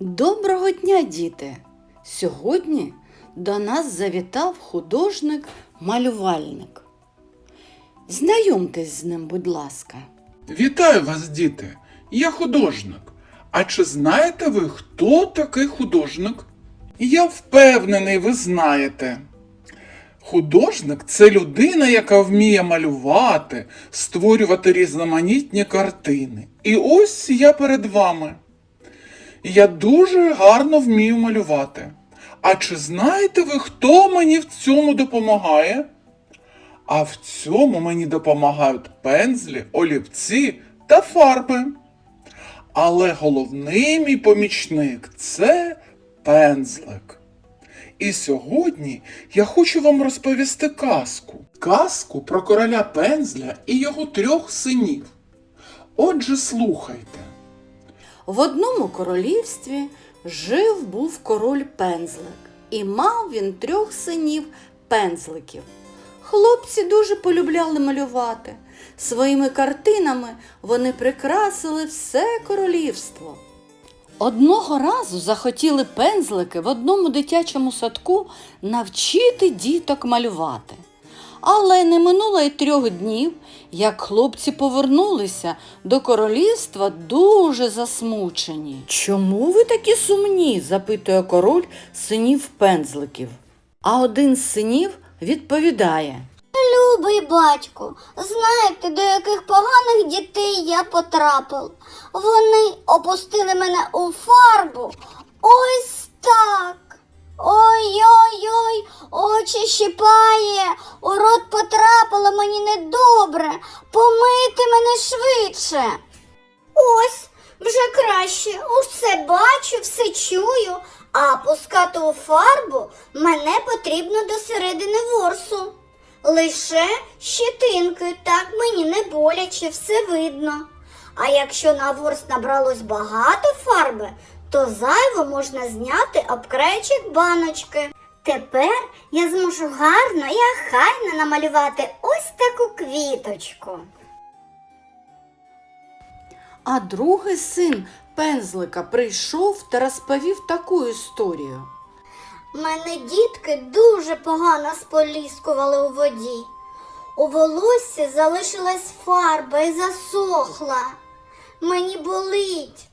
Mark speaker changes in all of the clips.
Speaker 1: Доброго дня, діти! Сьогодні до нас завітав художник-малювальник. Знайомтесь з ним, будь ласка.
Speaker 2: Вітаю вас, діти! Я художник. А чи знаєте ви, хто такий художник? Я впевнений, ви знаєте. Художник це людина, яка вміє малювати, створювати різноманітні картини. І ось я перед вами. Я дуже гарно вмію малювати. А чи знаєте ви, хто мені в цьому допомагає? А в цьому мені допомагають пензлі, олівці та фарби. Але головний мій помічник це пензлик. І сьогодні я хочу вам розповісти казку. Казку про короля пензля і його трьох синів. Отже, слухайте.
Speaker 1: В одному королівстві жив був король пензлик, і мав він трьох синів пензликів. Хлопці дуже полюбляли малювати. Своїми картинами вони прикрасили все королівство. Одного разу захотіли пензлики в одному дитячому садку навчити діток малювати. Але не минуло й трьох днів, як хлопці повернулися до королівства дуже засмучені. Чому ви такі сумні? запитує король синів пензликів. А один з синів відповідає.
Speaker 3: Любий батько, знаєте, до яких поганих дітей я потрапив. Вони опустили мене у фарбу. Ось так. Ой-ой-ой, очі щипає, у рот потрапило мені недобре. Помити мене швидше. Ось, вже краще, усе бачу, все чую, а пускати у фарбу мене потрібно до середини ворсу. Лише щетинки, так мені не боляче, все видно. А якщо на ворс набралось багато фарби, то зайво можна зняти об краєчок баночки. Тепер я зможу гарно і ахайно намалювати ось таку квіточку.
Speaker 1: А другий син пензлика прийшов та розповів таку історію.
Speaker 3: Мене дітки дуже погано споліскували у воді. У волоссі залишилась фарба і засохла. Мені болить.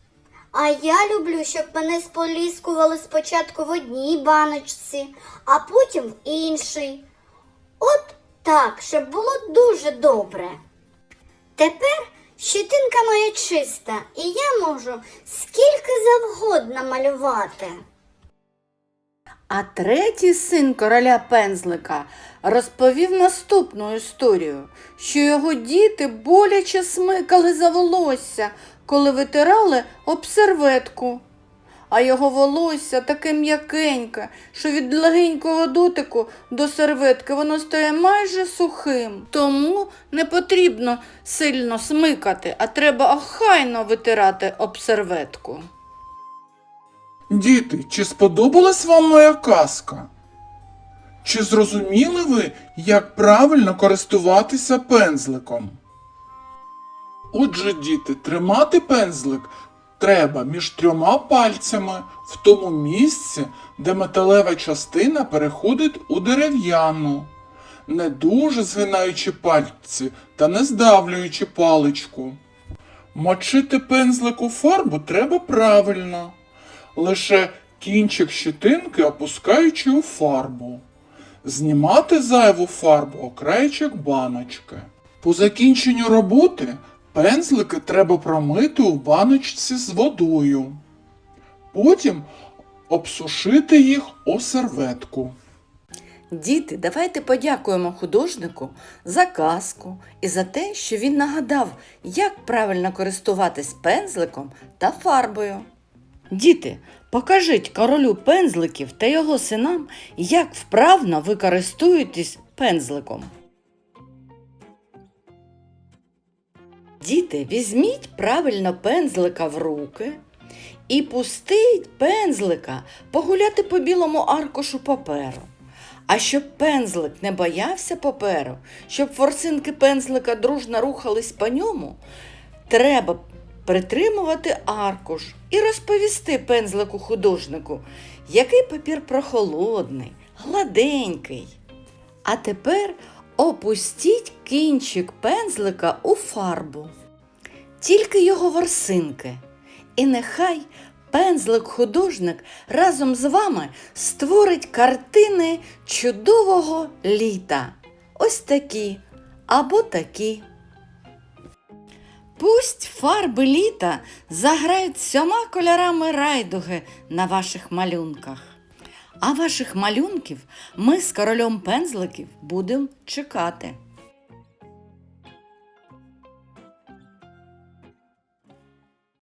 Speaker 3: А я люблю, щоб мене споліскували спочатку в одній баночці, а потім в іншій. От так, щоб було дуже добре. Тепер щетинка моя чиста, і я можу скільки завгодно малювати.
Speaker 1: А третій син короля пензлика розповів наступну історію, що його діти боляче смикали за волосся, коли витирали об серветку. А його волосся таке м'якеньке, що від легенького дотику до серветки воно стає майже сухим. Тому не потрібно сильно смикати, а треба охайно витирати об серветку.
Speaker 2: Діти, чи сподобалась вам моя казка? Чи зрозуміли ви, як правильно користуватися пензликом? Отже, діти, тримати пензлик треба між трьома пальцями в тому місці, де металева частина переходить у дерев'яну, не дуже згинаючи пальці та не здавлюючи паличку. Мочити пензлик у фарбу треба правильно, лише кінчик щетинки опускаючи у фарбу. Знімати зайву фарбу окраєчок баночки. По закінченню роботи пензлики треба промити у баночці з водою. Потім обсушити їх у серветку.
Speaker 1: Діти, давайте подякуємо художнику за казку і за те, що він нагадав, як правильно користуватись пензликом та фарбою. Діти, покажіть королю пензликів та його синам, як вправно ви користуєтесь пензликом. Діти, візьміть правильно пензлика в руки і пустіть пензлика погуляти по білому аркушу паперу. А щоб пензлик не боявся паперу, щоб форсинки пензлика дружно рухались по ньому, треба притримувати аркуш і розповісти пензлику художнику, який папір прохолодний, гладенький. А тепер опустіть кінчик пензлика у фарбу, тільки його ворсинки. І нехай пензлик-художник разом з вами створить картини чудового літа. Ось такі або такі. Пусть фарби літа заграють сьома кольорами райдуги на ваших малюнках. А ваших малюнків ми з королем пензликів будемо чекати.